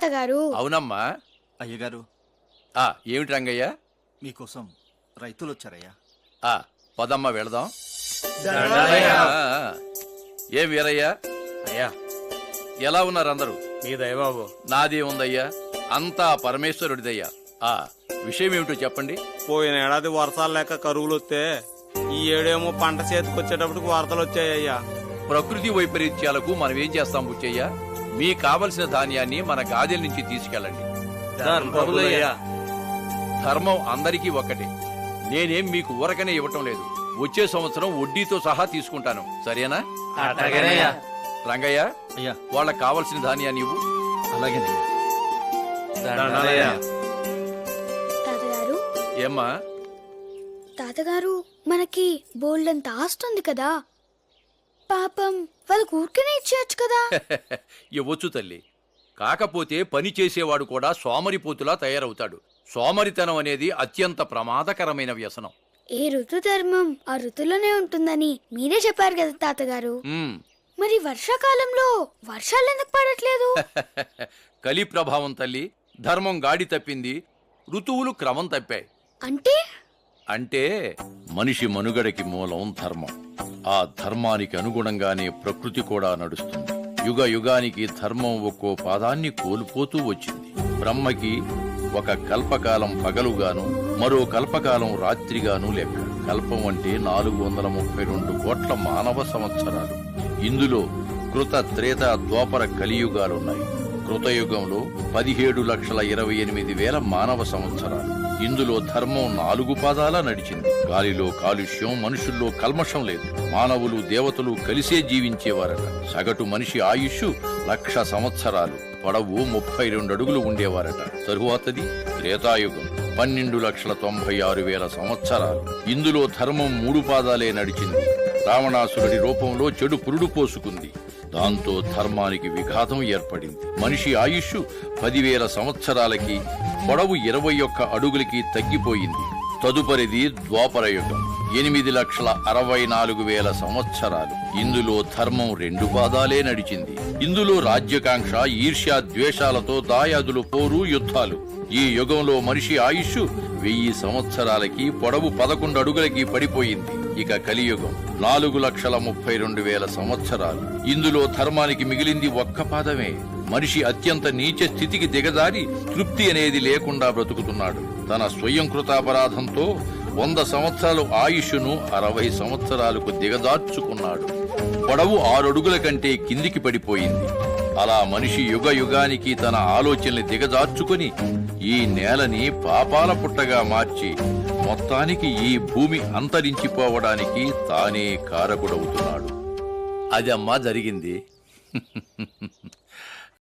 తాతగారు. అవునమ్మా. అయ్యగారు. ఆ ఏమిటి రంగయ్య? మీకోసం రైతులు వచ్చారయ్యా ఆ పదమ్మ వెళదాం. ఆ, ఆ. ఏం వీరయ్యా? అయ్యా. ఎలా ఉన్నారు అందరూ? మీ దయబాబు. నాదే ఉందయ్యా. అంతా పరమేశ్వరుడిదయ్యా. ఆ విషయం ఏమిటో చెప్పండి. పోయిన ఏడాది వర్షాలు లేక కరువులు వస్తే ఈ ఏడేమో పంట చేతికి వచ్చేటప్పటికి వరదలు వచ్చాయ్యా ప్రకృతి వైపరీత్యాలకు మనం ఏం చేస్తాం బుచ్చయ్య? మీకు కావలసిన ధాన్యాన్ని మన గాదెల నుంచి తీసుకెళ్ళండి. ప్రభులయ్యా ధర్మం అందరికీ ఒక్కటే. నేనేం మీకు ఊరకనే ఇవ్వటం లేదు. వచ్చే సంవత్సరం వడ్డీతో సహా తీసుకుంటాను. సరేనా. రంగయ్య అయ్యా. వాళ్ళకి కావలసిన ధాన్యాన్ని ఇవ్వు. తాతగారు? ఏమ్మా? తాతగారు మనకి బోల్డంత ఆస్తుంది కదా. పాపం వాళ్ళకి ఊరికనే ఇచ్చేయచ్చు కదా. ఇవ్వచ్చు తల్లి. కాకపోతే పని చేసేవాడు కూడా సోమరిపోతులా తయారవుతాడు. సోమరితనం అనేది అత్యంత ప్రమాదకరమైన వ్యసనం. ఏ ఋతు ధర్మం ఆ ఋతులోనే ఉంటుందని మీరే చెప్పారు కదా తాతగారు. మరి వర్షాకాలంలో వర్షాలు ఎందుకు పడట్లేదు? కలి ప్రభావం తల్లి ధర్మం గాడి తప్పింది ఋతువులు క్రమం తప్పాయి. అంటే? అంటే మనిషి మనుగడకి మూలం ధర్మం. ఆ ధర్మానికి అనుగుణంగానే ప్రకృతి కూడా నడుస్తుంది. యుగ యుగానికి ధర్మం ఒక్కో పాదాన్ని కోల్పోతూ వచ్చింది. బ్రహ్మకి ఒక కల్పకాలం పగలుగాను మరో కల్పకాలం రాత్రిగాను లెక్క. కల్పం అంటే నాలుగు వందల ముప్పై రెండు కోట్ల మానవ సంవత్సరాలు. ఇందులో కృత త్రేత ద్వాపర కలియుగాలున్నాయి. కృతయుగంలో పదిహేడు లక్షల ఇరవై ఎనిమిది వేల మానవ సంవత్సరాలు. ఇందులో ధర్మం నాలుగు పాదాల నడిచింది. గాలిలో కాలుష్యం మనుషుల్లో కల్మషం లేదు. మానవులు దేవతలు కలిసే జీవించేవారట. సగటు మనిషి ఆయుష్ లక్ష సంవత్సరాలు. పొడవు ముప్పై రెండు అడుగులు ఉండేవారట. తరువాతది త్రేతాయుగం. పన్నెండు లక్షల తొంభై ఆరు వేల సంవత్సరాలు. ఇందులో ధర్మం మూడు పాదాలే నడిచింది. రావణాసురుడి రూపంలో చెడు పురుడు పోసుకుంది. దాంతో ధర్మానికి విఘాతం ఏర్పడింది. మనిషి ఆయుష్ పదివేల సంవత్సరాలకి పొడవు ఇరవై ఒక్క అడుగులకి తగ్గిపోయింది. తదుపరిది ద్వాపరయుగం. ఎనిమిది లక్షల అరవై నాలుగు వేల సంవత్సరాలు. ఇందులో ధర్మం రెండు పాదాలే నడిచింది. ఇందులో రాజ్యకాంక్ష ఈర్ష్యా ద్వేషాలతో దాయాదులు పోరు యుద్ధాలు. ఈ యుగంలో మనిషి ఆయుష్ వెయ్యి సంవత్సరాలకి పొడవు పదకొండు అడుగులకి పడిపోయింది. ఇక కలియుగం నాలుగు లక్షల ముప్పై రెండు వేల సంవత్సరాలు. ఇందులో ధర్మానికి మిగిలింది ఒక్క పాదమే. మనిషి అత్యంత నీచ స్థితికి దిగజారి తృప్తి అనేది లేకుండా బ్రతుకుతున్నాడు. తన స్వయం కృతాపరాధంతో వంద సంవత్సరాలు ఆయుష్ను అరవై సంవత్సరాలకు దిగజార్చుకున్నాడు. పొడవు ఆరడుగుల కంటే కిందికి పడిపోయింది. అలా మనిషి యుగ యుగానికి తన ఆలోచనల్ని దిగజార్చుకుని ఈ నేలని పాపాల పుట్టగా మార్చి మొత్తానికి ఈ భూమి అంతరించిపోవడానికి తానే కారకుడవుతున్నాడు. అదమ్మా జరిగింది.